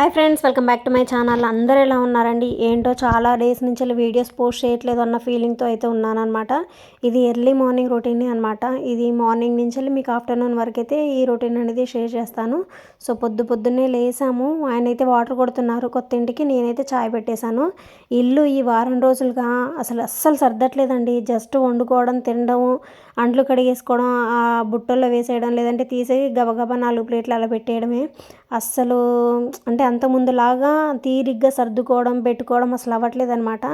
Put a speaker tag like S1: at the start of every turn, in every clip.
S1: Hi friends welcome back to my channel అందరూ ఎలా ఉన్నారండి? ఏంటో చాలా డేస్ నుంచి వీడియోస్ పోస్ట్ చేయట్లేదు అన్న ఫీలింగ్తో అయితే ఉన్నానన్నమాట. ఇది ఎర్లీ మార్నింగ్ రొటీన్ అనమాట ఇది మార్నింగ్ నుంచి మీకు ఆఫ్టర్నూన్ వరకు అయితే ఈ రొటీన్ అనేది షేర్ చేస్తాను. సో పొద్దు పొద్దున్నే లేసాము. ఆయన అయితే వాటర్ కొడుతున్నారు. కొత్త ఇంటికి నేనైతే చాయ్ పెట్టేశాను. ఇల్లు ఈ వారం రోజులుగా అసలు అస్సలు సర్దట్లేదండి. జస్ట్ వండుకోవడం తినడం అంట్లు కడిగేసుకోవడం ఆ బుట్టల్లో వేసేయడం లేదంటే తీసేసి గబగబా నాలుగు ప్లేట్లు అలా పెట్టేయడమే. అస్సలు అంటే అంత ముందులాగా తీరిగ్గా సర్దుకోవడం పెట్టుకోవడం అసలు అవ్వట్లేదు అనమాట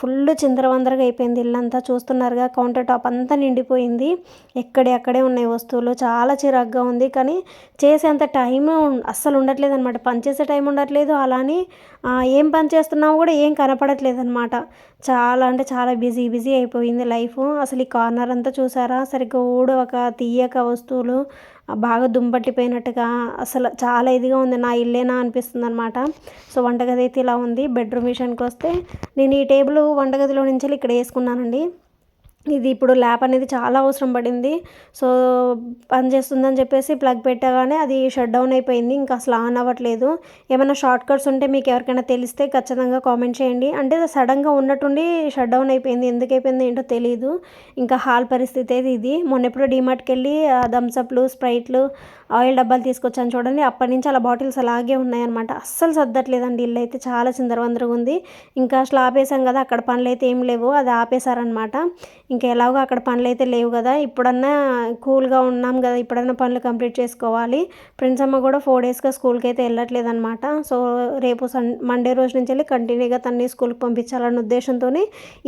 S1: ఫుల్ చిందరవందరగా అయిపోయింది ఇల్లంతా. చూస్తున్నారుగా కౌంటర్ టాప్ అంతా నిండిపోయింది. ఎక్కడే అక్కడే ఉన్నాయి వస్తువులు. చాలా చిరాగ్గా ఉంది. కానీ చేసేంత టైం అస్సలు ఉండట్లేదు అనమాట పనిచేసే టైం ఉండట్లేదు అలానే ఏం పని చేస్తున్నామో కూడా ఏం కనపడట్లేదు అనమాట చాలా అంటే చాలా బిజీ బిజీ అయిపోయింది లైఫ్. అసలు ఈ కార్నర్ అంతా చూసారా? సరిగ్గా ఊడవక తీయక వస్తువులు బాగా దుంపట్టిపోయినట్టుగా అసలు చాలా ఇదిగా ఉంది. నా ఇల్లేనా అనిపిస్తుంది అనమాట సో వంటగది అయితే ఇలా ఉంది. బెడ్రూమ్ విషయానికి వస్తే నేను ఈ టేబుల్ వంటగదిలో నుంచి ఇక్కడ వేసుకున్నానండి. ఇది ఇప్పుడు ల్యాప్ అనేది చాలా అవసరం పడింది. సో పని చేస్తుందని చెప్పేసి ప్లగ్ పెట్టగానే అది షట్ డౌన్ అయిపోయింది. ఇంకా అసలు ఆన్ అవ్వట్లేదు. ఏమైనా షార్ట్ కట్స్ ఉంటే మీకు ఎవరికైనా తెలిస్తే ఖచ్చితంగా కామెంట్ చేయండి. అంటే సడన్గా ఉన్నట్టుండి షట్ డౌన్ అయిపోయింది. ఎందుకు అయిపోయింది ఏంటో తెలియదు ఇంకా హాల్ పరిస్థితి అయితే ఇది. మొన్న ఎప్పుడో డీమార్ట్కి వెళ్ళి థమ్సప్లు స్ప్రైట్లు ఆయిల్ డబ్బాలు తీసుకొచ్చాను చూడండి. అప్పటి నుంచి అలా బాటిల్స్ అలాగే ఉన్నాయన్నమాట. అస్సలు సర్దట్లేదండి. ఇల్లు అయితే చాలా చిందరవందరగా ఉంది. ఇంకా అసలు ఆపేసాం కదా. అక్కడ పనులు అయితే ఏం లేవు. అది ఆపేశారనమాట ఇంకా ఎలాగో అక్కడ పనులు అయితే లేవు కదా. ఇప్పుడన్నా కూల్గా ఉన్నాం కదా. ఇప్పుడన్నా పనులు కంప్లీట్ చేసుకోవాలి. ఫ్రెండ్స్ అమ్మ కూడా ఫోర్ డేస్గా స్కూల్కి అయితే వెళ్ళట్లేదు అనమాట సో రేపు సన్ మండే రోజు నుంచి వెళ్ళి కంటిన్యూగా తన్ని స్కూల్కి పంపించాలన్న ఉద్దేశంతో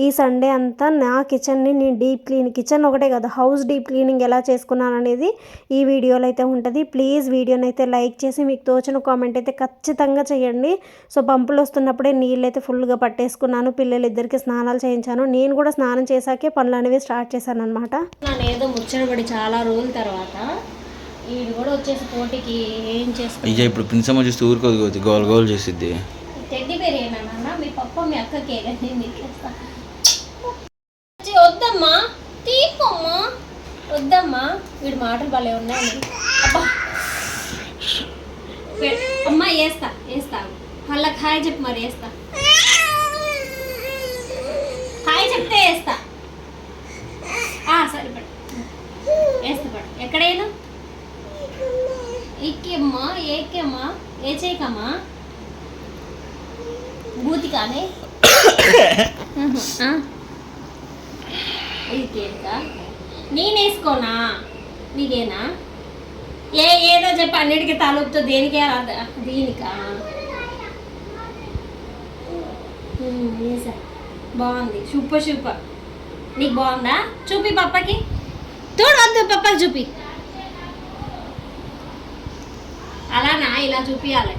S1: ఈ సండే అంతా నా కిచెన్ని నేను డీప్ క్లీన్ కిచెన్ ఒకటే కదా. హౌస్ డీప్ క్లీనింగ్ ఎలా చేసుకున్నాను అనేది ఈ వీడియోలో అయితే ఉంటుంది. ప్లీజ్ వీడియోని అయితే లైక్ చేసి మీకు తోచిన కామెంట్ అయితే ఖచ్చితంగా చేయండి. సో పంపులు వస్తున్నప్పుడే నీళ్ళు అయితే ఫుల్గా పట్టేసుకున్నాను. పిల్లలిద్దరికి స్నానాలు చేయించాను. నేను కూడా స్నానం చేశాకే పనులు అనేవి స్టార్ట్ చేశాను అనమాట
S2: నన్ను ఏదో ముచ్చటపడి చాలా రోజుల తర్వాత వీడు కూడా వచ్చేసి పోటీకి ఏం చేస్తా
S3: అయ్యా ఇప్పుడు ప్రిన్సమ్మ చూస్తే ఊరుకోదు గోల్ గోల్ చేసిద్ది.
S2: టెడ్డి పేరు ఏనా మీ పప్ప మీ అక్కకే నీకేస్తా ఛీ, వద్దమ్మా తీపమ్మా. వద్దమ్మా వీడి మాటలు భలే ఉన్నాయి. అబ్బా. అమ్మా వేస్తా వేస్తా వాళ్ళకి హాయ్ చెప్పు మరి వేస్తా హాయ్ చెప్తే వేస్తా సరే పడు వేస్తా పడు ఎక్కడైనా? ఎక్కేమ్మా ఏకేమ్మా ఏ చేయకమ్మా బూతి కానీ ఇది కేకా నేను వేసుకోనా నీకేనా ఏ ఏదో చెప్పి అన్నిటికీ తలుపుతో దేనికే రాదా? దీనికా? వేసా బాగుంది. Super super. నీకు బాగుందా? చూపి పప్పకి చూడు వద్దు పప్పకి చూపి. అలానా? ఇలా చూపియాలి.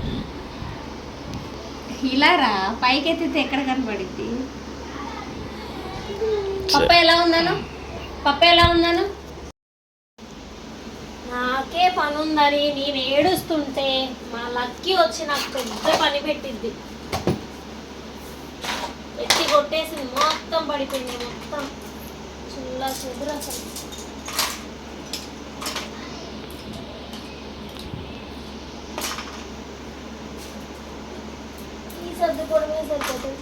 S2: ఇలా రా పైకి ఎత్తితే ఎక్కడ కనపడిద్ది పప్ప ఎలా ఉన్నాను పప్ప ఎలా ఉన్నాను నాకే పని ఉందని నేను ఏడుస్తుంటే మా లక్కీ వచ్చి నాకు పెద్ద పని పెట్టిద్ది. ఎత్తి కొట్టేసింది. మొత్తం పడిపోయింది మొత్తం. చిల్లా చెదురు అసలు. ఈ సర్దుకోవడమే సరిపోతుంది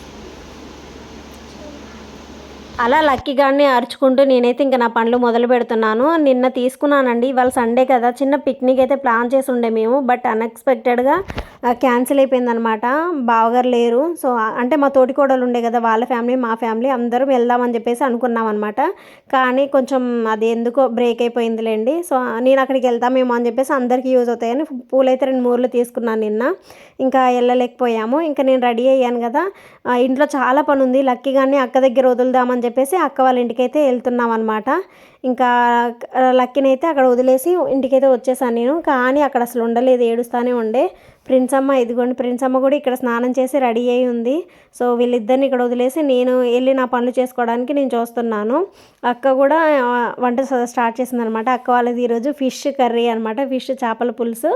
S1: అలా లక్కీ గాడిని అరుచుకుంటూ నేనైతే ఇంకా నా పనులు మొదలు పెడుతున్నాను. నిన్న తీసుకున్నానండి. ఇవాళ సండే కదా. చిన్న పిక్నిక్ అయితే ప్లాన్ చేసి ఉండే మేము. బట్ అన్ఎక్స్పెక్టెడ్గా క్యాన్సిల్ అయిపోయిందనమాట బావగారు లేరు. సో అంటే మా తోటి కోడలు ఉండే కదా. వాళ్ళ ఫ్యామిలీ మా ఫ్యామిలీ అందరం వెళ్దామని చెప్పేసి అనుకున్నాం అనమాట కానీ కొంచెం అది ఎందుకో బ్రేక్ అయిపోయిందిలేండి. సో నేను అక్కడికి వెళ్తామేమో అని చెప్పేసి అందరికీ యూజ్ అవుతాయని పూలైతే రెండు మూరలు తీసుకున్నాను నిన్న. ఇంకా వెళ్ళలేకపోయాము. ఇంకా నేను రెడీ అయ్యాను కదా. ఇంట్లో చాలా పని ఉంది లక్కీ కానీ అక్క దగ్గర వదులుదామని చెప్పేసి అక్క వాళ్ళ ఇంటికైతే వెళ్తున్నాం అనమాట ఇంకా ఆ, లక్కీని అయితే అక్కడ వదిలేసి ఇంటికైతే వచ్చేసాను నేను. కానీ అక్కడ అసలు ఉండలేదు ఏడుస్తానే ఉండే. ప్రిన్స్ అమ్మ ఇదిగోండి ప్రిన్స్ అమ్మ కూడా ఇక్కడ స్నానం చేసి రెడీ అయి ఉంది. సో వీళ్ళిద్దరిని ఇక్కడ వదిలేసి నేను వెళ్ళి నా పనులు చేసుకోవడానికి నేను చూస్తున్నాను. అక్క కూడా వంట స- స్టార్ట్ చేసింది అనమాట అక్క వాళ్ళది ఈరోజు ఫిష్ కర్రీ అనమాట ఫిష్ చేపల పులుసు.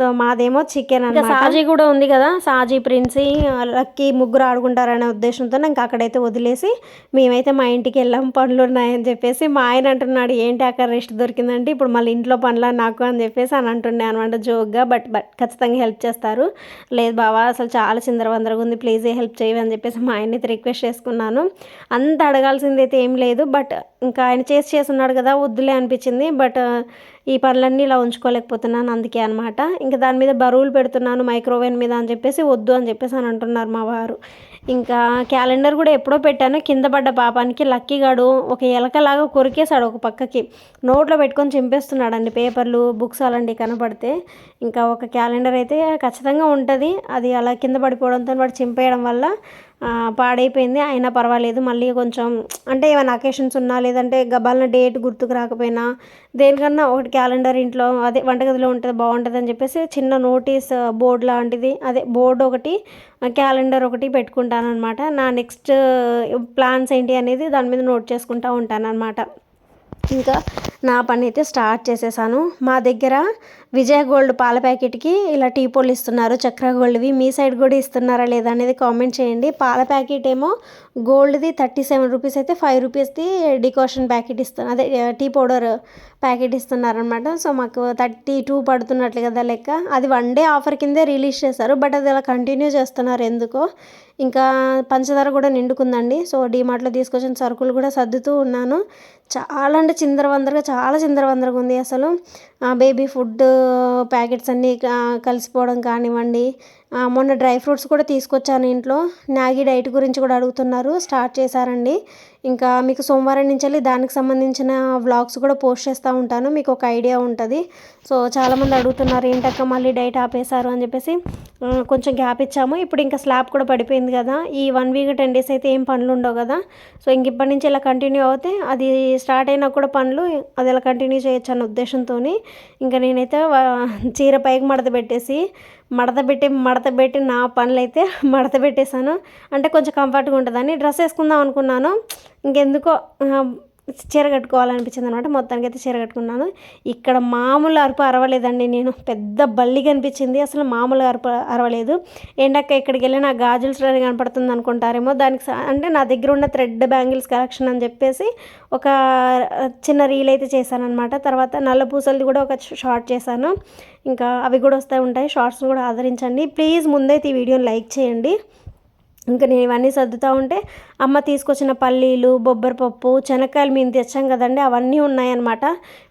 S1: సో మాదేమో చికెన్ అంటే సాజీ కూడా ఉంది కదా సాజీ ప్రిన్సీ లక్కీ ముగ్గురు ఆడుకుంటారనే ఉద్దేశంతో ఇంకా అక్కడైతే వదిలేసి మేమైతే మా ఇంటికి వెళ్ళాం పనులు ఉన్నాయని చెప్పేసి మా ఆయన అంటున్నాడు ఏంటి అక్కడ రెస్ట్ దొరికిందంటే ఇప్పుడు మళ్ళీ ఇంట్లో పనులు నాకు అని చెప్పేసి అని అంటుండే అనమాట జోక్గా బట్ బట్ ఖచ్చితంగా హెల్ప్ చేస్తారు. లేదు బావా అసలు చాలా చిందరవందరగా ఉంది ప్లీజ్ హెల్ప్ చేయవి? అని చెప్పేసి మా ఆయన్ని అయితే రిక్వెస్ట్ చేసుకున్నాను. అంత అడగాల్సింది అయితే ఏం లేదు బట్ ఇంకా ఆయన చేసి చేసి ఉన్నాడు కదా వద్దులే అనిపించింది బట్ ఈ పనులన్నీ ఇలా ఉంచుకోలేకపోతున్నాను అందుకే అనమాట ఇంకా దాని మీద బరువులు పెడుతున్నాను మైక్రోవేవ్ మీద అని చెప్పేసి వద్దు అని చెప్పేసి అని అంటున్నారు మా వారు. ఇంకా క్యాలెండర్ కూడా ఎప్పుడో పెట్టాను కింద పడ్డ పాపానికి లక్కీగాడు ఒక ఎలకలాగా కొరికేశాడు ఒక పక్కకి. నోట్లో పెట్టుకొని చింపేస్తున్నాడండి పేపర్లు బుక్స్ అలాంటివి కనపడితే. ఇంకా ఒక క్యాలెండర్ అయితే ఖచ్చితంగా ఉంటుంది. అది అలా కింద పడిపోవడంతో వాడు చింపేయడం వల్ల పాడైపోయింది. అయినా పర్వాలేదు. మళ్ళీ కొంచెం అంటే ఏమైనా అకేషన్స్ ఉన్నా లేదంటే గబాలన డేట్ గుర్తుకు రాకపోయినా దేనికన్నా ఒకటి క్యాలెండర్ ఇంట్లో అదే వంటగదిలో ఉంటుంది బాగుంటుంది అని చెప్పేసి చిన్న నోటీస్ బోర్డు లాంటిది అదే బోర్డు ఒకటి క్యాలెండర్ ఒకటి పెట్టుకుంటాను అనమాట నా నెక్స్ట్ ప్లాన్స్ ఏంటి అనేది దాని మీద నోట్ చేసుకుంటూ ఉంటాను అనమాట ఇంకా నా పని అయితే స్టార్ట్ చేసేసాను. మా దగ్గర విజయ గోల్డ్ పాల ప్యాకెట్కి ఇలా టీ పొళ్ళు ఇస్తున్నారు చక్ర గోల్డ్వి. మీ సైడ్ కూడా ఇస్తున్నారా లేదా అనేది కామెంట్ చేయండి. పాల ప్యాకెట్ ఏమో గోల్డ్ది థర్టీ సెవెన్ రూపీస్ అయితే ఫైవ్ రూపీస్ది డికాషన్ ప్యాకెట్ ఇస్తున్నారు అదే టీ పౌడర్ ప్యాకెట్ ఇస్తున్నారనమాట సో మాకు థర్టీ టూ పడుతున్నట్లు కదా లెక్క. అది వన్ డే ఆఫర్ కిందే రిలీజ్ చేశారు బట్ అది అలా కంటిన్యూ చేస్తున్నారు ఎందుకో. ఇంకా పంచదార కూడా నిండుకుందండి. సో డీమార్ట్లో తీసుకొచ్చిన సరుకులు కూడా సర్దుతూ ఉన్నాను. చాలా అంటే చిందరవందరగా చాలా చిందరవందరగా ఉంది అసలు. బేబీ ఫుడ్ ప్యాకెట్స్ అన్నీ కలిసిపోవడం కానివ్వండి. మొన్న డ్రై ఫ్రూట్స్ కూడా తీసుకొచ్చాను ఇంట్లో. మ్యాగీ డైట్ గురించి కూడా అడుగుతున్నారు. స్టార్ట్ చేశారండి. ఇంకా మీకు సోమవారం నుంచి వెళ్ళి దానికి సంబంధించిన వ్లాగ్స్ కూడా పోస్ట్ చేస్తూ ఉంటాను. మీకు ఒక ఐడియా ఉంటుంది. సో చాలామంది అడుగుతున్నారు ఏంటక్క మళ్ళీ డైట్ ఆపేశారు? అని చెప్పేసి కొంచెం గ్యాప్ ఇచ్చాము. ఇప్పుడు ఇంకా స్లాబ్ కూడా పడిపోయింది కదా. ఈ వన్ వీక్ టెన్ డేస్ అయితే ఏం పనులు ఉండవు కదా. సో ఇంక ఇప్పటి నుంచి ఇలా కంటిన్యూ అవుతే అది స్టార్ట్ అయినా కూడా పనులు అది ఇలా కంటిన్యూ చేయొచ్చు అన్న ఉద్దేశంతో ఇంకా నేనైతే చీర పైకి మడత పెట్టేసి మడత పెట్టి మడత పెట్టి నా పనులు అయితే మడత పెట్టేశాను అంటే కొంచెం కంఫర్ట్గా ఉంటుందని డ్రెస్ వేసుకుందాం అనుకున్నాను. ఇంకెందుకో చీర కట్టుకోవాలనిపించింది అనమాట మొత్తానికి అయితే చీర కట్టుకున్నాను. ఇక్కడ మామూలు అరుపు అరవలేదండి నేను. పెద్ద బల్లి కనిపించింది అసలు మామూలు అరుపు అరవలేదు. ఏంటక్క ఇక్కడికి వెళ్ళి నా గాజుల స్టోరీ కనపడుతుంది అనుకుంటారేమో. దానికి అంటే నా దగ్గర ఉన్న థ్రెడ్ బ్యాంగిల్స్ కలెక్షన్ అని చెప్పేసి ఒక చిన్న రీల్ అయితే చేశానమాట తర్వాత నల్ల పూసలది కూడా ఒక షార్ట్ చేశాను. ఇంకా అవి కూడా వస్తూ ఉంటాయి. షార్ట్స్ కూడా ఆదరించండి. ప్లీజ్ ముందైతే ఈ వీడియోని లైక్ చేయండి. ఇంకా నేను ఇవన్నీ సర్దుతూ ఉంటే అమ్మ తీసుకొచ్చిన పల్లీలు బొబ్బరి పప్పు శనక్కాయలు మేము తెచ్చాం కదండి అవన్నీ ఉన్నాయన్నమాట.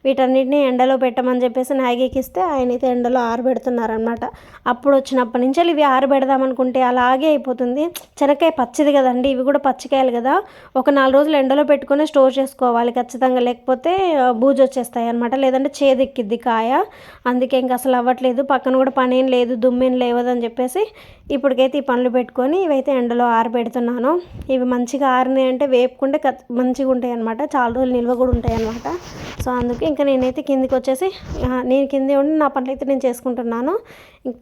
S1: వీటన్నిటిని ఎండలో పెట్టమని చెప్పేసి నాగేకిస్తే ఆయన అయితే ఎండలో ఆరబెడుతున్నారనమాట అప్పుడు వచ్చినప్పటి నుంచి ఇవి ఆరబెడదాం అనుకుంటే అలాగే అయిపోతుంది. శనక్కాయ పచ్చిది కదండి ఇవి కూడా పచ్చికాయలు కదా. ఒక నాలుగు రోజులు ఎండలో పెట్టుకొని స్టోర్ చేసుకోవాలి ఖచ్చితంగా. లేకపోతే బూజు వచ్చేస్తాయి అనమాట లేదంటే చేదెక్కిద్ది కాయ. అందుకే ఇంకా అసలు అవ్వట్లేదు. పక్కన కూడా పని ఏం లేదు దుమ్మేం లేవదని చెప్పేసి ఇప్పటికైతే ఈ పనులు పెట్టుకొని ఇవైతే ఎండలో ఆరబెడుతున్నాను. ఇవి మంచిగా ఆరినాయి అంటే వేపుకుంటే మంచిగా ఉంటాయి అనమాట చాలా రోజులు నిల్వ కూడా ఉంటాయి అనమాట సో అందుకే ఇంకా నేనైతే కిందికి వచ్చేసి నేను కిందే ఉండి నా పనులు అయితే నేను చేసుకుంటున్నాను.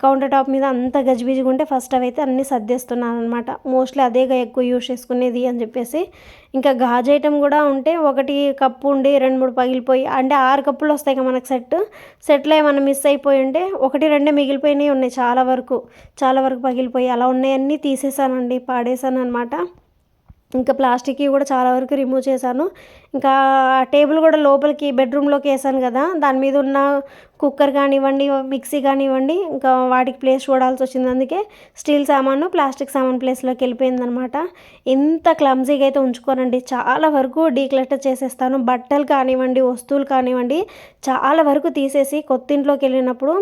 S1: కౌంటర్ టాప్ మీద అంత గజిబిజిగా ఉంటే ఫస్ట్ అవైతే అన్నీ సర్దేస్తున్నాను అనమాట మోస్ట్లీ అదేగా ఎక్కువ యూస్ చేసుకునేది అని చెప్పేసి. ఇంకా గాజు ఐటమ్ కూడా ఉంటే ఒకటి కప్పు ఉండి రెండు మూడు పగిలిపోయి అంటే ఆరు కప్పులు వస్తాయి కదా మనకు సెట్. సెట్లో ఏమైనా మిస్ అయిపోయి ఉంటే ఒకటి రెండే మిగిలిపోయినవి ఉన్నాయి చాలా వరకు. చాలా వరకు పగిలిపోయి అలా ఉన్నాయన్నీ తీసేసానండి పాడేశాను అనమాట ఇంకా ప్లాస్టిక్వి కూడా చాలా వరకు రిమూవ్ చేశాను. ఇంకా ఆ టేబుల్ కూడా లోపలికి బెడ్రూమ్లోకి వేసాను కదా దాని మీద ఉన్న కుక్కర్ కానివ్వండి మిక్సీ కానివ్వండి ఇంకా వాటికి ప్లేస్ చూడాల్సి వచ్చింది. అందుకే స్టీల్ సామాను ప్లాస్టిక్ సామాన్ ప్లేస్లోకి వెళ్ళిపోయిందనమాట ఇంత క్లమ్జీగా అయితే ఉంచుకోనండి. చాలా వరకు డీక్లెక్టర్ చేసేస్తాను. బట్టలు కానివ్వండి వస్తువులు కానివ్వండి చాలా వరకు తీసేసి కొత్త ఇంట్లోకి వెళ్ళినప్పుడు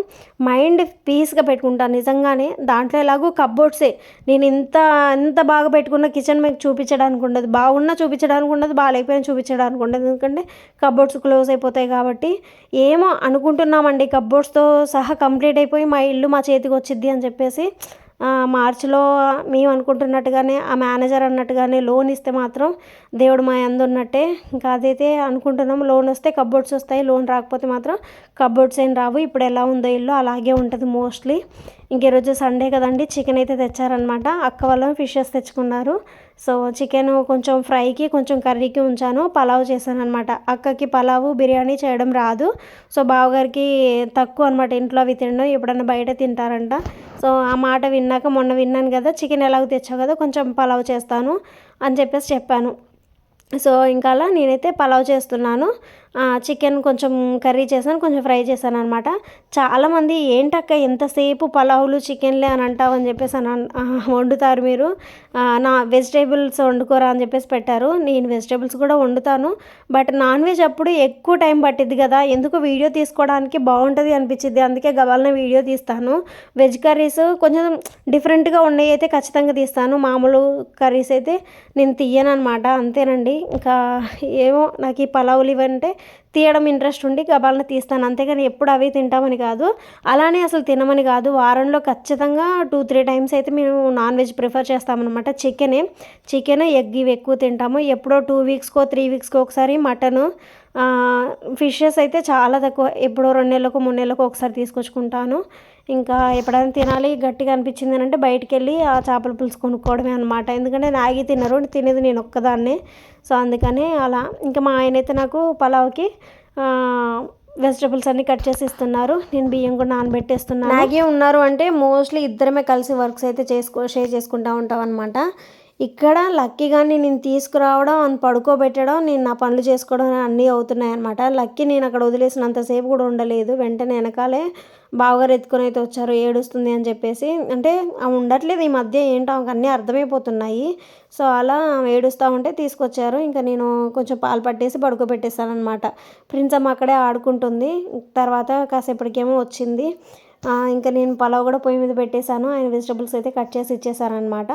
S1: మైండ్ పీస్గా పెట్టుకుంటాను నిజంగానే. దాంట్లో ఎలాగో కబ్బోర్డ్సే నేను ఇంత ఇంత బాగా పెట్టుకున్న కిచెన్ మీకు చూపించడానికి ఉండదు. బాగున్నా చూపించడానికి ఉండదు బాగాలేకపోయినా చూపించడానికి ఉండదు. ఎందుకంటే కబోర్డ్స్ క్లోజ్ అయిపోతాయి కాబట్టి ఏమో అనుకుంటున్నామండి. కబోర్డ్స్తో సహా కంప్లీట్ అయిపోయి మా ఇల్లు మా చేతికి వచ్చింది అని చెప్పేసి మార్చిలో మేము అనుకుంటున్నట్టుగానే ఆ మేనేజర్ అన్నట్టుగానే లోన్ ఇస్తే మాత్రం దేవుడు మా అందు ఉన్నట్టే. ఇంకా అదైతే అనుకుంటున్నాం. లోన్ వస్తే కబోర్డ్స్ వస్తాయి. లోన్ రాకపోతే మాత్రం కబోర్డ్స్ ఏం రావు. ఇప్పుడు ఎలా ఉందో ఇల్లు అలాగే ఉంటుంది మోస్ట్లీ ఇంకే రోజు సండే కదండి. చికెన్ అయితే తెచ్చారనమాట అక్క వాళ్ళు ఫిషెస్ తెచ్చుకున్నారు. సో చికెన్ కొంచెం ఫ్రైకి కొంచెం కర్రీకి ఉంచాను. పలావ్ చేశాను అనమాట అక్కకి పలావు బిర్యానీ చేయడం రాదు. సో బావగారికి తక్కువ అనమాట ఇంట్లో అవి తినడం. ఎప్పుడన్నా బయట తింటారంట. సో ఆ మాట విన్నాక మొన్న విన్నాను కదా చికెన్ ఎలాగో తెచ్చావు కదా కొంచెం పలావ్ చేస్తాను అని చెప్పేసి చెప్పాను. సో ఇంకా అలా నేనైతే పలావ్ చేస్తున్నాను. చికెన్ కొంచెం కర్రీ చేశాను కొంచెం ఫ్రై చేశాను అనమాట చాలామంది ఏంటక్క ఎంతసేపు పలావులు చికెన్లే అని అంటావు అని చెప్పేసి అని వండుతారు మీరు. నా వెజిటేబుల్స్ వండుకోరా అని చెప్పేసి పెట్టారు. నేను వెజిటేబుల్స్ కూడా వండుతాను. బట్ నాన్ వెజ్ అప్పుడు ఎక్కువ టైం పట్టిద్ది కదా. ఎందుకు వీడియో తీసుకోవడానికి బాగుంటుంది అనిపించింది అందుకే గబాలన వీడియో తీస్తాను. వెజ్ కర్రీస్ కొంచెం డిఫరెంట్గా ఉన్నాయి అయితే ఖచ్చితంగా తీస్తాను. మామూలు కర్రీస్ అయితే నేను తీయను అనమాట అంతేనండి. ఇంకా ఏమో నాకు ఈ పలావులు ఇవంటే తీయడం ఇంట్రెస్ట్ ఉండి గబాలను తీస్తాను. అంతేగాని ఎప్పుడు అవి తింటామని కాదు. అలానే అసలు తినమని కాదు. వారంలో ఖచ్చితంగా టూ త్రీ టైమ్స్ అయితే మేము నాన్ వెజ్ ప్రిఫర్ చేస్తామన్నమాట. చికెనే. చికెన్ ఎగ్ ఇవి ఎక్కువ తింటాము. ఎప్పుడో టూ వీక్స్కో త్రీ వీక్స్కో ఒకసారి మటను ఫిషెస్ అయితే చాలా తక్కువ. ఎప్పుడో రెండు నెలలకు మూడు నెలలకు ఒకసారి తీసుకొచ్చుకుంటాను. ఇంకా ఎప్పుడైనా తినాలి గట్టిగా అనిపించింది అని అంటే బయటికి వెళ్ళి ఆ చేపల పులుసు కొనుక్కోవడమే అనమాట ఎందుకంటే నాగి తినరు తినేది నేను ఒక్కదాన్నే. సో అందుకని అలా. ఇంకా మా ఆయన అయితే నాకు పలావ్కి వెజిటబుల్స్ అన్ని కట్ చేసి ఇస్తున్నారు. నేను బియ్యం కూడా నానబెట్టేస్తున్నాను. నాగే ఉన్నారు అంటే మోస్ట్లీ ఇద్దరమే కలిసి వర్క్స్ అయితే చేసుకో షేర్ చేసుకుంటూ ఉంటాం అనమాట ఇక్కడ లక్కీ కానీ నేను తీసుకురావడం అని పడుకోబెట్టడం నేను నా పనులు చేసుకోవడం అన్నీ అవుతున్నాయి అనమాట లక్కీ నేను అక్కడ వదిలేసినంతసేపు కూడా ఉండలేదు. వెంటనే వెనకాలే బావగారు ఎత్తుకొని అయితే వచ్చారు ఏడుస్తుంది అని చెప్పేసి. అంటే ఉండట్లేదు ఈ మధ్య ఏంటో ఆమెకు అన్నీ అర్థమైపోతున్నాయి. సో అలా ఏడుస్తూ ఉంటే తీసుకొచ్చారు. ఇంకా నేను కొంచెం పాలు పట్టేసి పడుకోబెట్టేస్తాను అనమాట ప్రిన్స్ అమ్మ అక్కడే ఆడుకుంటుంది. తర్వాత కాసేపటికేమో వచ్చింది. ఇంకా నేను పలావ్ కూడా పొయ్యి మీద పెట్టేశాను. ఆయన వెజిటబుల్స్ అయితే కట్ చేసి ఇచ్చేసారనమాట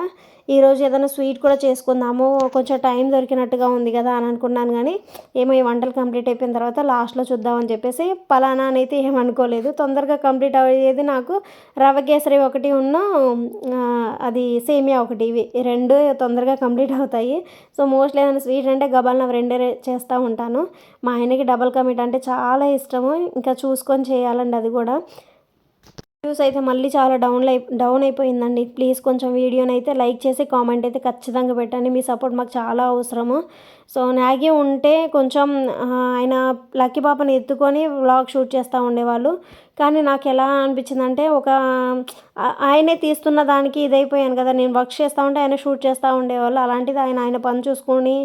S1: ఈరోజు ఏదైనా స్వీట్ కూడా చేసుకుందాము. కొంచెం టైం దొరికినట్టుగా ఉంది కదా అని అనుకున్నాను కానీ ఏమో ఈ వంటలు కంప్లీట్ అయిపోయిన తర్వాత లాస్ట్లో చూద్దామని చెప్పేసి పలానా అనేది ఏమనుకోలేదు తొందరగా కంప్లీట్ అయ్యేది నాకు రవ్వ కేసరి ఒకటి ఉన్న అది సేమియా ఒకటి. ఇవి రెండు తొందరగా కంప్లీట్ అవుతాయి. సో మోస్ట్లీ ఏదైనా స్వీట్ అంటే గబాల్ రెండే చేస్తూ ఉంటాను. మా ఆయనకి డబల్ కమిట్ అంటే చాలా ఇష్టము. ఇంకా చూసుకొని చేయాలండి అది కూడా. వ్యూస్ అయితే మళ్ళీ చాలా డౌన్ అయి డౌన్ అయిపోయిందండి. ప్లీజ్ కొంచెం వీడియోని అయితే లైక్ చేసి కామెంట్ అయితే ఖచ్చితంగా పెట్టండి. మీ సపోర్ట్ మాకు చాలా అవసరము. సో నాగి ఉంటే కొంచెం ఆయన లక్కీ పాపని ఎత్తుకొని వ్లాగ్ షూట్ చేస్తూ ఉండేవాళ్ళు. కానీ నాకు ఎలా అనిపించిందంటే ఒక ఆయనే తీస్తున్న దానికి ఇదైపోయాను కదా. నేను వర్క్ చేస్తూ ఉంటే ఆయన షూట్ చేస్తూ ఉండేవాళ్ళు. అలాంటిది ఆయన ఆయన పని చూసుకొని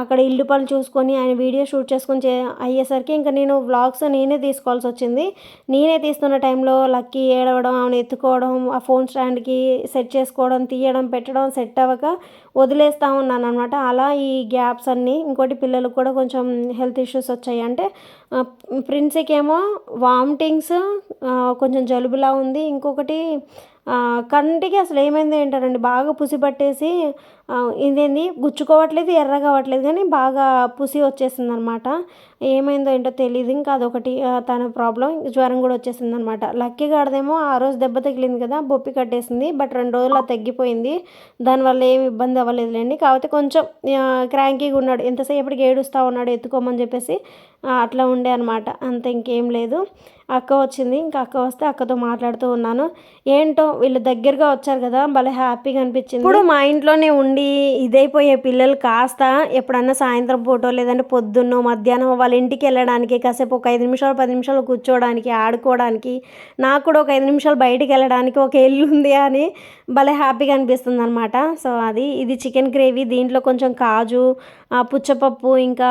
S1: అక్కడ ఇల్లు పనులు చూసుకొని ఆయన వీడియో షూట్ చేసుకొని చే అయ్యేసరికి ఇంకా నేను వ్లాగ్స్ నేనే తీసుకోవాల్సి వచ్చింది. నేనే తీస్తున్న టైంలో లక్కీ ఏడవడం ఆమెను ఎత్తుకోవడం ఆ ఫోన్ స్టాండ్కి సెట్ చేసుకోవడం తీయడం పెట్టడం సెట్ అవ్వక వదిలేస్తూ ఉన్నాను అనమాట అలా ఈ గ్యాప్స్ అన్నీ ఇంకోటి పిల్లలకు కూడా కొంచెం హెల్త్ ఇష్యూస్ వచ్చాయి. అంటే ఆ, ప్రిన్సీకి ఏమో వామిటింగ్స్ కొంచెం జలుబులా ఉంది. ఇంకొకటి కంటికి అసలు ఏమైంది ఏంటారండి బాగా పుసి పట్టేసి ఇదేంది గుచ్చుకోవట్లేదు ఎర్ర కావట్లేదు కానీ బాగా పుసి వచ్చేసింది అనమాట ఏమైందో ఏంటో తెలియదు ఇంకా అదొకటి తన ప్రాబ్లం జ్వరం కూడా వచ్చేసింది అనమాట లక్కీ గాడదేమో ఆ రోజు దెబ్బ తగిలింది కదా బొప్పి కట్టేసింది బట్ రెండు రోజులు తగ్గిపోయింది. దానివల్ల ఏమి ఇబ్బంది అవ్వలేదులేండి. కాకపోతే కొంచెం క్రాంకీగా ఉన్నాడు ఎంతసేపటికి ఏడుస్తూ ఉన్నాడు ఎత్తుకోమని చెప్పేసి అట్లా ఉండే అనమాట. అంత ఇంకేం లేదు. అక్క వచ్చింది ఇంకా అక్క వస్తే అక్కతో మాట్లాడుతూ ఉన్నాను. ఏంటో వీళ్ళు దగ్గరగా వచ్చారు కదా భలే హ్యాపీగా అనిపించింది. ఇప్పుడు మా ఇంట్లోనే ఉండి ఇదైపోయే పిల్లలు కాస్త ఎప్పుడన్నా సాయంత్రం పూటో లేదంటే పొద్దున్నో మధ్యాహ్నం వాళ్ళ ఇంటికి వెళ్ళడానికి కాసేపు ఒక ఐదు నిమిషాలు పది నిమిషాలు కూర్చోవడానికి ఆడుకోవడానికి నాకు కూడా ఒక ఐదు నిమిషాలు బయటికి వెళ్ళడానికి ఒక ఇల్లు ఉంది అని భలే హ్యాపీగా అనిపిస్తుంది అనమాట సో అది ఇది చికెన్ గ్రేవీ దీంట్లో కొంచెం కాజు పుచ్చపప్పు ఇంకా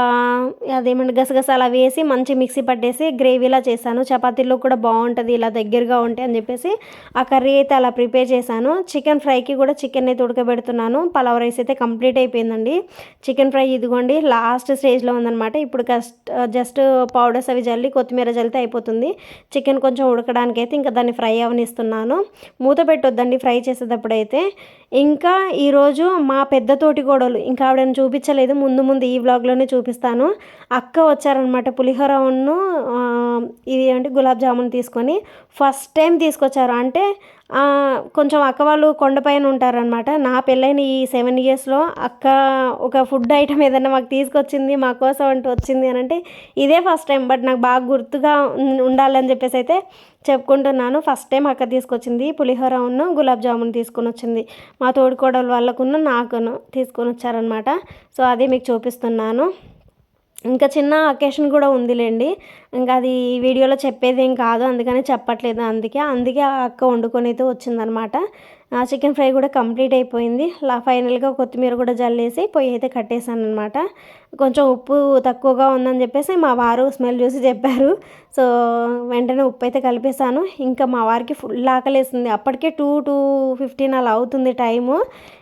S1: అదేమంటే గసగసాలు అవి వేసి మంచి మిక్సీ పట్టేసి గ్రేవీలా చేశాను. చపాతీలో కూడా బాగుంటుంది ఇలా దగ్గరగా ఉంటే అని చెప్పేసి ఆ కర్రీ అయితే అలా ప్రిపేర్ చేశాను. చికెన్ ఫ్రైకి కూడా చికెన్ అయితే ఉడకబెడుతున్నాను. పలావ్ రైస్ అయితే కంప్లీట్ అయిపోయిందండి. చికెన్ ఫ్రై ఇదిగోండి లాస్ట్ స్టేజ్లో ఉందన్నమాట. ఇప్పుడు కస్ట్ జస్ట్ పౌడర్స్ అవి జల్లి కొత్తిమీర జల్లితే అయిపోతుంది. చికెన్ కొంచెం ఉడకడానికి అయితే ఇంకా దాన్ని ఫ్రై అవనిస్తున్నాను. మూత పెట్టొద్దండి ఫ్రై చేసేటప్పుడు అయితే ఇంకా ఈరోజు మా పెద్ద తోటి గోడలు ఇంకా ఆవిడని చూపించలేదు ముందు ముందు ముందు ఈ వ్లాగ్లోనే చూపిస్తాను. అక్క వచ్చారనమాట పులిహోర ఇది ఏంటి గులాబ్ జామున్ తీసుకొని ఫస్ట్ టైం తీసుకొచ్చారు. అంటే కొంచెం అక్క వాళ్ళు కొండపైన ఉంటారనమాట నా పెళ్ళైన ఈ సెవెన్ ఇయర్స్లో అక్క ఒక ఫుడ్ ఐటమ్ ఏదైనా మాకు తీసుకొచ్చింది మా కోసం అంటూ వచ్చింది అని అంటే ఇదే ఫస్ట్ టైం. బట్ నాకు బాగా గుర్తుగా ఉండాలని చెప్పేసి అయితే చెప్పుకుంటున్నాను. ఫస్ట్ టైం అక్క తీసుకొచ్చింది పులిహోర ఉన్న గులాబ్ జామున్ తీసుకొని వచ్చింది. మా తోడుకోడలు వాళ్ళకున్న నాకును తీసుకొని వచ్చారనమాట సో అది మీకు చూపిస్తున్నాను. ఇంకా చిన్న అకేషన్ కూడా ఉందిలేండి. ఇంకా అది ఈ వీడియోలో చెప్పేది ఏం కాదు అందుకని చెప్పట్లేదు అందుకే అందుకే ఆ అక్క వండుకొని అయితే వచ్చిందనమాట. చికెన్ ఫ్రై కూడా కంప్లీట్ అయిపోయింది. లా ఫైనల్గా కొత్తిమీర కూడా జల్లేసి పొయ్యి అయితే కట్టేశాను అనమాట కొంచెం ఉప్పు తక్కువగా ఉందని చెప్పేసి మా వారు స్మెల్ చూసి చెప్పారు. సో వెంటనే ఉప్పు అయితే కలిపేశాను. ఇంకా మా వారికి ఫుల్ ఆకలేసింది. అప్పటికే టూ టూ ఫిఫ్టీన్ అలా అవుతుంది టైము.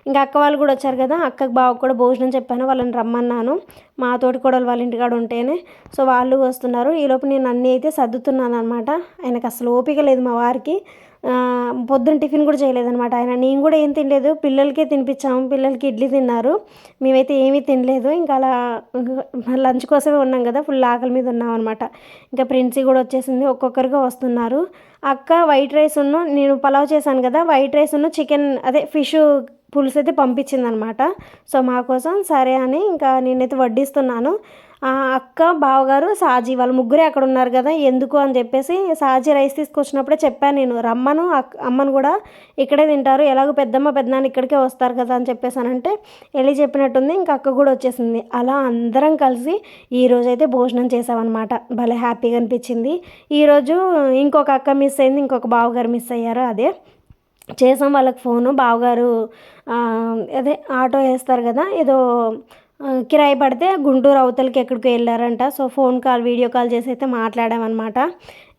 S1: ఇంకా అక్క వాళ్ళు కూడా వచ్చారు కదా అక్కకు బావ కూడా భోజనం చెప్పాను వాళ్ళని రమ్మన్నాను. మా తోటి కోడలు వాళ్ళ ఇంటికాడ ఉంటేనే. సో వాళ్ళు వస్తున్నారు. ఈలోపు నేను అన్నీ అయితే సర్దుతున్నాను అనమాట ఆయనకు అసలు ఓపిక లేదు మా వారికి. పొద్దున్న టిఫిన్ కూడా చేయలేదనమాట ఆయన నేను కూడా ఏం తినలేదు. పిల్లలకే తినిపించాము. పిల్లలకి ఇడ్లీ తిన్నారు. మేమైతే ఏమీ తినలేదు. ఇంకా అలా లంచ్ కోసమే ఉన్నాం కదా. ఫుల్ ఆకలి మీద ఉన్నాం అనమాట ఇంకా ప్రిన్సీ కూడా వచ్చేసింది. ఒక్కొక్కరుగా వస్తున్నారు. అక్క వైట్ రైస్ ఉన్న నేను పలావ్ చేశాను కదా. వైట్ రైస్ ఉన్న చికెన్ అదే ఫిష్ పులుసు అయితే పంపించిందనమాట సో మా కోసం సరే అని ఇంకా నేనైతే వడ్డిస్తున్నాను. అక్క బావగారు సాజీ వాళ్ళు ముగ్గురే అక్కడ ఉన్నారు కదా ఎందుకు అని చెప్పేసి సాజీ రైస్ తీసుకొచ్చినప్పుడే చెప్పాను నేను రమ్మను అమ్మను కూడా ఇక్కడే తింటారు ఎలాగో పెద్దమ్మ పెద్దనాన్న ఇక్కడికే వస్తారు కదా అని చెప్పేసానంటే వెళ్ళి చెప్పినట్టుంది ఇంకా అక్క కూడా వచ్చేసింది. అలా అందరం కలిసి ఈరోజు అయితే భోజనం చేసామన్నమాట భలే హ్యాపీగా అనిపించింది. ఈరోజు ఇంకొక అక్క మిస్ అయింది ఇంకొక బావగారు మిస్ అయ్యారు అదే. చేసాం వాళ్ళకి ఫోను బావగారు అదే ఆటో వేస్తారు కదా ఏదో కిరాయి పడితే గుంటూరు అవతలకి ఎక్కడికి వెళ్ళారంట. So phone call video call చేసి అయితే మాట్లాడామన్నమాట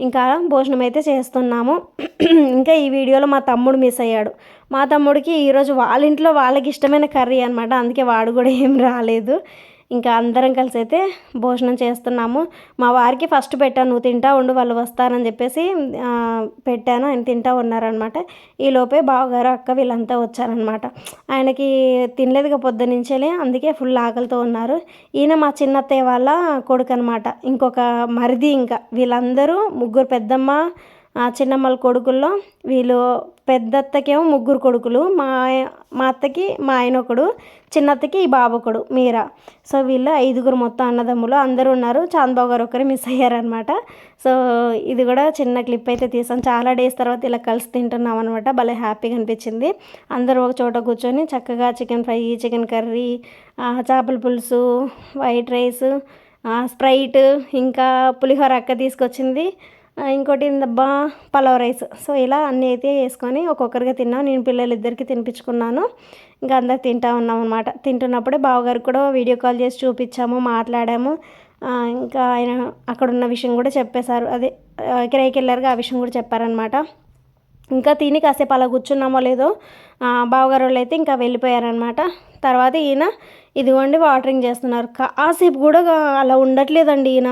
S1: ఇంకా భోజనం అయితే చేస్తున్నాము. ఇంకా ఈ వీడియోలో మా తమ్ముడు మిస్ అయ్యాడు. మా తమ్ముడికి ఈరోజు వాళ్ళ ఇంట్లో వాళ్ళకి ఇష్టమైన కర్రీ అనమాట అందుకే వాడు కూడా ఏం రాలేదు. ఇంకా అందరం కలిసి అయితే భోజనం చేస్తున్నాము. మా వారికి ఫస్ట్ పెట్టాను నువ్వు తింటా ఉండు వాళ్ళు వస్తారని చెప్పేసి పెట్టాను. ఆయన తింటా ఉన్నారనమాట. ఈలోపే బావగారు అక్క వీళ్ళంతా వచ్చారనమాట. ఆయనకి తినలేదుగా పొద్దు నుంచేలే అందుకే ఫుల్ ఆకలితో ఉన్నారు. ఈయన మా చిన్నత్తయ్య వాళ్ళ కొడుకు అనమాట ఇంకొక మరిది ఇంకా. వీళ్ళందరూ ముగ్గురు పెద్దమ్మ చిన్నమ్మల కొడుకుల్లో వీళ్ళు పెద్దత్తకేమో ముగ్గురు కొడుకులు మా మా అత్తకి మా ఆయన ఒకడు చిన్నత్తకి ఈ బాబు ఒకడు మీరా. సో వీళ్ళు ఐదుగురు మొత్తం అన్నదమ్ములు అందరూ ఉన్నారు. చాందబాబు గారు ఒకరు మిస్ అయ్యారనమాట సో ఇది కూడా చిన్న క్లిప్ అయితే తీసాం. చాలా డేస్ తర్వాత ఇలా కలిసి తింటున్నాం అనమాట భలే హ్యాపీగా అనిపించింది. అందరూ ఒక చోట కూర్చొని చక్కగా చికెన్ ఫ్రై చికెన్ కర్రీ చేపల పులుసు వైట్ రైస్ స్ప్రైట్ ఇంకా పులిహోర అక్క తీసుకొచ్చింది. ఇంకోటి ఏందబ్బా? పలావ్ రైస్. సో ఇలా అన్నీ అయితే వేసుకొని ఒక్కొక్కరిగా తిన్నాం. నేను పిల్లలు ఇద్దరికి తినిపించుకున్నాను. ఇంకా అందరు తింటా ఉన్నాం అనమాట తింటున్నప్పుడే బావగారికి కూడా వీడియో కాల్ చేసి చూపించాము మాట్లాడాము. ఇంకా ఆయన అక్కడ ఉన్న విషయం కూడా చెప్పేశారు. అదే ఆ, కిరాయికి వెళ్ళారుగా ఆ విషయం కూడా చెప్పారనమాట ఇంకా తిని కాసేపు అలా కూర్చున్నామో లేదో బావగారు వాళ్ళు అయితే ఇంకా వెళ్ళిపోయారనమాట తర్వాత ఈయన ఇదిగోండి వాటరింగ్ చేస్తున్నారు. కాసేపు కూడా అలా ఉండట్లేదండి ఈయన.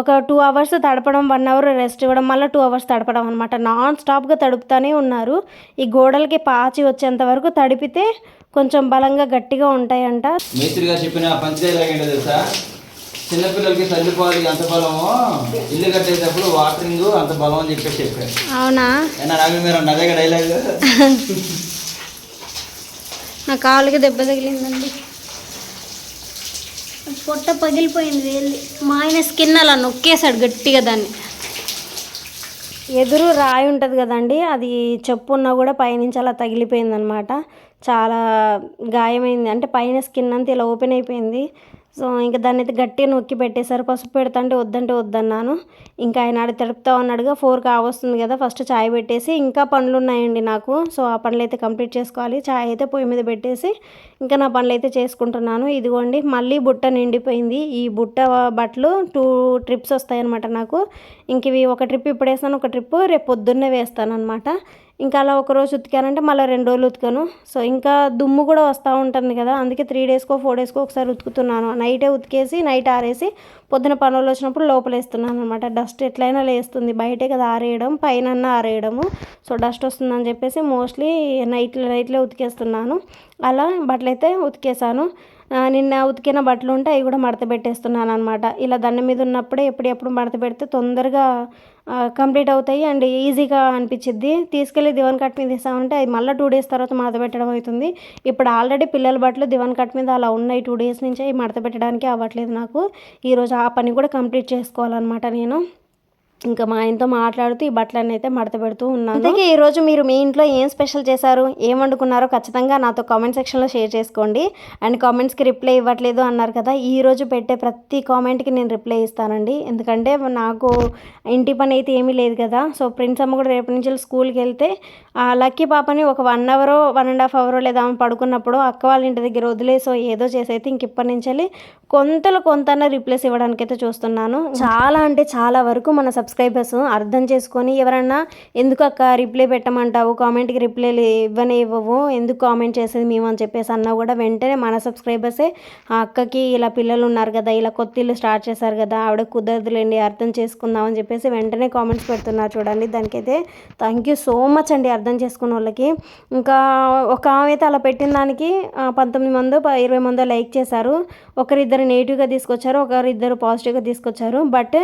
S1: ఒక టూ అవర్స్ తడపడం వన్ అవర్ రెస్ట్ ఇవ్వడం మళ్ళీ టూ అవర్స్ తడపడం అనమాట నాన్ స్టాప్గా తడుపుతానే ఉన్నారు. ఈ గోడలకి పాచి వచ్చేంత వరకు తడిపితే కొంచెం బలంగా గట్టిగా ఉంటాయంట.
S3: మేస్త్రి గారు చెప్పిన పంచదార తెలుసా? చిన్నపిల్లలకి తల్లిపాలు ఎంత బలమో ఇల్లు కట్టేటప్పుడు వాటరింగ్ అంత బలం అని చెప్పేసి చెప్పారు.
S1: అవునా?
S3: రావి మీరు డైలాగ్
S1: నా కాలుకి దెబ్బ తగిలిందండి. పొట్ట పగిలిపోయింది వెళ్ళి. మా ఆయన స్కిన్ అలా నొక్కేశాడు గట్టిగా దాన్ని. ఎదురు రాయి ఉంటుంది కదండి అది చెప్పు ఉన్నా కూడా పైనుంచి అలా తగిలిపోయింది అనమాట చాలా గాయమైంది. అంటే పైన స్కిన్ అంతా ఇలా ఓపెన్ అయిపోయింది. సో ఇంకా దాన్ని అయితే గట్టిగా నొక్కి పెట్టేశారు. పసుపు పెడతాంటే వద్దంటే వద్దన్నాను. ఇంకా ఆయన ఆడ తడుపుతా ఉన్నాడుగా ఫోర్ కావస్తుంది కదా ఫస్ట్ చాయ్ పెట్టేసి ఇంకా పనులు ఉన్నాయండి నాకు. సో ఆ పనులు అయితే కంప్లీట్ చేసుకోవాలి. చాయ్ అయితే పొయ్యి మీద పెట్టేసి ఇంకా నా పనులు అయితే చేసుకుంటున్నాను. ఇదిగోండి మళ్ళీ బుట్ట నిండిపోయింది. ఈ బుట్ట బట్టలు టూ ట్రిప్స్ వస్తాయన్నమాట నాకు. ఇంక ఇవి ఒక ట్రిప్ ఇప్పుడు వేస్తాను ఒక ట్రిప్ రేపు పొద్దున్నే వేస్తాను అనమాట ఇంకా అలా ఒక రోజు ఉతికానంటే మళ్ళీ రెండు రోజులు ఉతికాను. సో ఇంకా దుమ్ము కూడా వస్తూ ఉంటుంది కదా అందుకే త్రీ డేస్కో ఫోర్ డేస్కో ఒకసారి ఉతుకుతున్నాను. నైటే ఉతికేసి నైట్ ఆరేసి పొద్దున పనులు వచ్చినప్పుడు లోపలేస్తున్నాను అనమాట డస్ట్ ఎట్లయినా లేస్తుంది బయటే కదా ఆరేయడం పైన ఆరేయడము. సో డస్ట్ వస్తుందని చెప్పేసి మోస్ట్లీ నైట్ నైట్లో ఉతికేస్తున్నాను. అలా బట్టలు అయితే ఉతికేసాను. నిన్న ఉతికిన బట్టలు ఉంటే అవి కూడా మడత పెట్టేస్తున్నాను అనమాట ఇలా దండం మీద ఉన్నప్పుడే ఎప్పుడెప్పుడు మడత పెడితే తొందరగా కంప్లీట్ అవుతాయి అండ్ ఈజీగా అనిపించిద్ది. తీసుకెళ్ళి దివాన్ కట్ మీద వేసామంటే అది మళ్ళీ టూ డేస్ తర్వాత మడత పెట్టడం అవుతుంది. ఇప్పుడు ఆల్రెడీ పిల్లల బట్టలు దివాన్ కట్ మీద అలా ఉన్నాయి టూ డేస్ నుంచి అవి మడత పెట్టడానికి అవ్వట్లేదు నాకు. ఈరోజు ఆ పని కూడా కంప్లీట్ చేసుకోవాలన్నమాట నేను. ఇంకా మా ఆయనతో మాట్లాడుతూ ఈ బట్టలన్నీ అయితే మడత పెడుతూ ఉన్నాను. అందుకే ఈరోజు మీరు మీ ఇంట్లో ఏం స్పెషల్ చేశారు? ఏం వండుకున్నారో ఖచ్చితంగా నాతో కామెంట్ సెక్షన్లో షేర్ చేసుకోండి. అండ్ కామెంట్స్కి రిప్లై ఇవ్వట్లేదు అన్నారు కదా ఈ రోజు పెట్టే ప్రతి కామెంట్కి నేను రిప్లై ఇస్తానండి. ఎందుకంటే నాకు ఇంటి పని అయితే ఏమీ లేదు కదా సో ప్రిన్స్ అమ్మ కూడా రేపటి నుంచి స్కూల్కి వెళ్తే ఆ లక్కీ పాపని ఒక వన్ అవరో వన్ అండ్ హాఫ్ అవరో లేదా ఆమె పడుకున్నప్పుడు అక్క వాళ్ళ ఇంటి దగ్గర వదిలేసో ఏదో చేసి అయితే ఇంక ఇప్పటి నుంచి కొంతలో కొంత రిప్లేస్ ఇవ్వడానికి అయితే చూస్తున్నాను. చాలా అంటే చాలా వరకు మన సబ్స్క్రైబర్స్ అర్థం చేసుకొని ఎవరన్నా ఎందుకు అక్క రిప్లై పెట్టమంటావు? కామెంట్కి రిప్లై ఇవ్వనే ఇవ్వవు. ఎందుకు కామెంట్ చేసేది మేము? అని చెప్పేసి అన్నా కూడా వెంటనే మన సబ్స్క్రైబర్సే ఆ అక్కకి ఇలా పిల్లలు ఉన్నారు కదా ఇలా కొత్త ఇల్లు స్టార్ట్ చేశారు కదా ఆవిడ కుదరదులేండి అర్థం చేసుకుందాం అని చెప్పేసి వెంటనే కామెంట్స్ పెడుతున్నారు చూడండి. దానికైతే థ్యాంక్ యూ సో మచ్ అండి అర్థం చేసుకున్న వాళ్ళకి. ఇంకా ఒక ఆమె అయితే అలా పెట్టిన దానికి పంతొమ్మిది మందో ఇరవై మందో లైక్ చేశారు. ఒకరిద్దరు నెగిటివ్గా తీసుకొచ్చారు ఒకరిద్దరు పాజిటివ్గా తీసుకొచ్చారు. బట్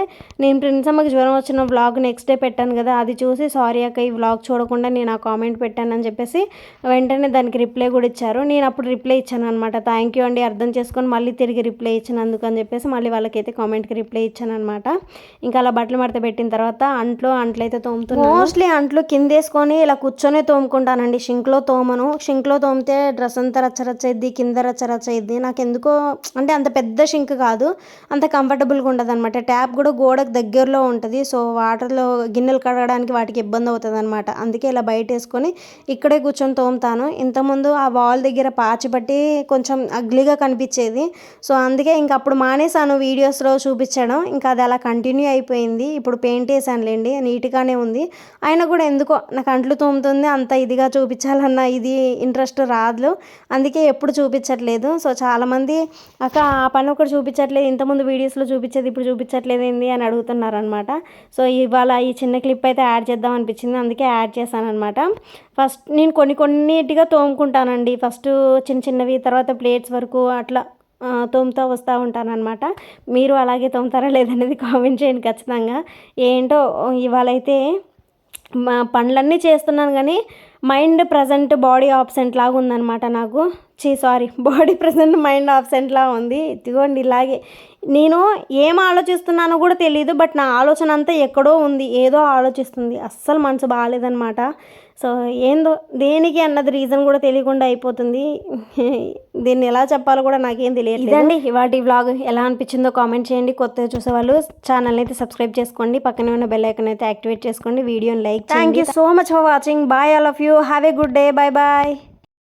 S1: నేను ప్రిన్స్ అమ్మకి జ్వరం వచ్చిన వ్లాగ్ నెక్స్ట్ డే పెట్టాను కదా అది చూసి సారీ అక్క ఈ వ్లాగ్ చూడకుండా నేను ఆ కామెంట్ పెట్టానని చెప్పేసి వెంటనే దానికి రిప్లై కూడా ఇచ్చారు. నేను అప్పుడు రిప్లై ఇచ్చాను అనమాట థ్యాంక్ యూ అండి అర్థం చేసుకొని మళ్ళీ తిరిగి రిప్లై ఇచ్చినందుకు అని చెప్పేసి మళ్ళీ వాళ్ళకైతే కామెంట్కి రిప్లై ఇచ్చాను అనమాట ఇంకా అలా బట్టలు మడత పెట్టిన తర్వాత అంట్లో అంట్లయితే తోముతున్నాను. మోస్ట్లీ అంట్లు కిందేసుకొని ఇలా కూర్చొని తోముకుంటానండి. షింక్లో తోమను. షింక్లో తోమితే డ్రెస్ అంతా రచ్చరచ్చయిద్ది కింద రచ్చరచ్చయిద్ది నాకు ఎందుకో అంటే అంత పెద్ద షింక్ కాదు. అంత కంఫర్టబుల్గా ఉండదు అనమాట ట్యాప్ కూడా గోడకు దగ్గరలో ఉంటుంది. సో వాటర్లో గిన్నెలు కడగడానికి వాటికి ఇబ్బంది అవుతుంది అనమాట అందుకే ఇలా బయట వేసుకొని ఇక్కడే కూర్చొని తోముతాను. ఇంతకుముందు ఆ వాల్ దగ్గర పాచి పట్టి కొంచెం అగ్లీగా కనిపించేది. సో అందుకే ఇంక అప్పుడు మానేసాను వీడియోస్లో చూపించడం. ఇంకా అది అలా కంటిన్యూ అయిపోయింది. ఇప్పుడు పెయింట్ వేసానులేండి. నీట్గానే ఉంది. అయినా కూడా ఎందుకో నాకు అంట్లు తోముతుంది. అంత ఇదిగా చూపించాలన్న ఇది ఇంట్రెస్ట్ రాదు. అందుకే ఎప్పుడు చూపించట్లేదు. సో చాలామంది అక్క ఆ పని ఒకటి చూపించట్లేదు. ఇంతకుముందు వీడియోస్లో చూపించేది ఇప్పుడు చూపించట్లేదు ఏంది? అని అడుగుతున్నారు అనమాట సో ఇవాళ ఈ చిన్న క్లిప్ అయితే యాడ్ చేద్దాం అనిపించింది. అందుకే యాడ్ చేశాను అనమాట ఫస్ట్ నేను కొన్ని కొన్నిటిగా తోముకుంటానండి. ఫస్ట్ చిన్న చిన్నవి తర్వాత ప్లేట్స్ వరకు అట్లా తోముతూ వస్తూ ఉంటానన్నమాట. మీరు అలాగే తోముతారా లేదనేది కామెంట్ చేయండి ఖచ్చితంగా. ఏంటో ఇవాళ అయితే మా పనులన్నీ చేస్తున్నాను కానీ మైండ్ ప్రజెంట్ బాడీ ఆబ్సెంట్ లాగా ఉందన్నమాట నాకు. చీ సారీ బాడీ ప్రజెంట్ మైండ్ ఆబ్సెంట్లా ఉంది. ఇదిగోండి ఇలాగే. నేను ఏం ఆలోచిస్తున్నానో కూడా తెలియదు బట్ నా ఆలోచన అంతా ఎక్కడో ఉంది ఏదో ఆలోచిస్తుంది. అస్సలు మనసు బాగాలేదనమాట సో ఏందో దేనికి అన్నది రీజన్ కూడా తెలియకుండా అయిపోతుంది. దీన్ని ఎలా చెప్పాలో కూడా నాకేం తెలియదు ఇదండి ఇవాటి వ్లాగ్ ఎలా అనిపించిందో కామెంట్ చేయండి. కొత్తగా చూసేవాళ్ళు ఛానల్ అయితే సబ్స్క్రైబ్ చేసుకోండి. పక్కనే ఉన్న బెల్ ఐకన్ అయితే యాక్టివేట్ చేసుకోండి. వీడియోని like thank you so much for watching bye all of you have a good day bye bye